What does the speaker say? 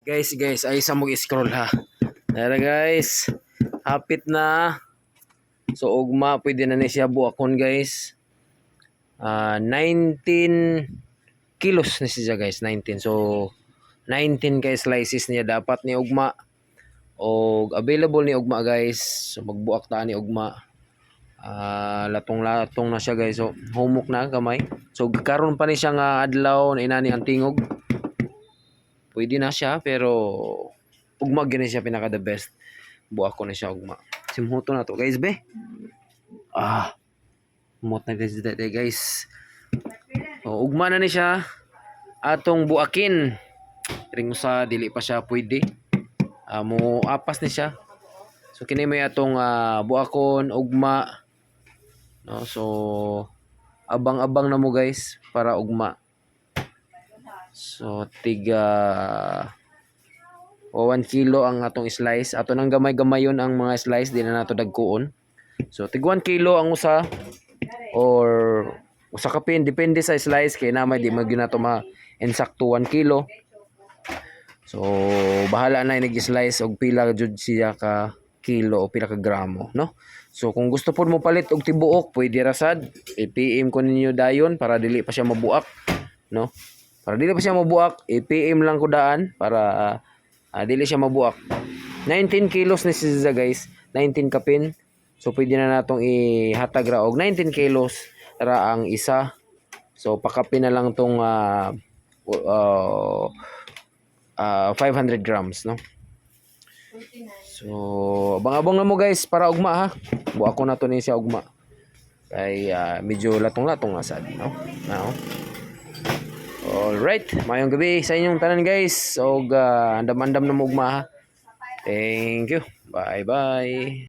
Guys, guys, ay isa mo scroll ha. Dara guys. Hapit na. So ugma pwede na ni siya buakon guys. Ah 19 kilos ni siya guys, 19. So 19 kay slices niya dapat ni ugma. O available ni ugma guys. So magbuak ta ni ugma. Ah latong-latong na siya guys. So humok na kamay. So karon pa ni siya nga adlaw na inani ang tingog pwede na siya pero ugma gani siya pinaka the best. Buak ko na siya ugma. Simhuto na to guys be. Ah mot na guys dito guys. O, ugma na ni siya. Atong buakin ring sa dili pa siya pwede. Ah, mo apas ni siya. So kini may atong ah, buakon ugma. No so abang-abang na mo guys para ugma So, tiga o 1 kilo ang atong slice. Ato nang gamay-gamay yun ang mga slice, di na nato dagkuon. So, tig 1 kilo ang usa or usa ka pin depende sa slice kay na may di mag na to ma insakto 1 kilo. So, bahala na nag-slice og pila jud siya ka kilo o pila ka gramo, no? So, kung gusto po mo palit og tibuok, pwede ra sad. I-PM ko ninyo dayon para dili pa siya mabuak, no? Para dili pa siya mabuak, i-PM lang ko daan para ah, dili siya mabuak. 19 kilos ni siya guys, 19 kapin. So pwede na natong ihatag ra og 19 kilos ra ang isa. So pakapin na lang tong ah, uh, ah, 500 grams, no? So, abang-abang na mo guys para ugma ha. Buak ko na to ni siya ugma. Kay ah, medyo latong-latong nga sad, no? Now, Alright, mayong gabi sa inyong tanan guys. So, uh, andam-andam na mugma ha. Thank you. Bye-bye.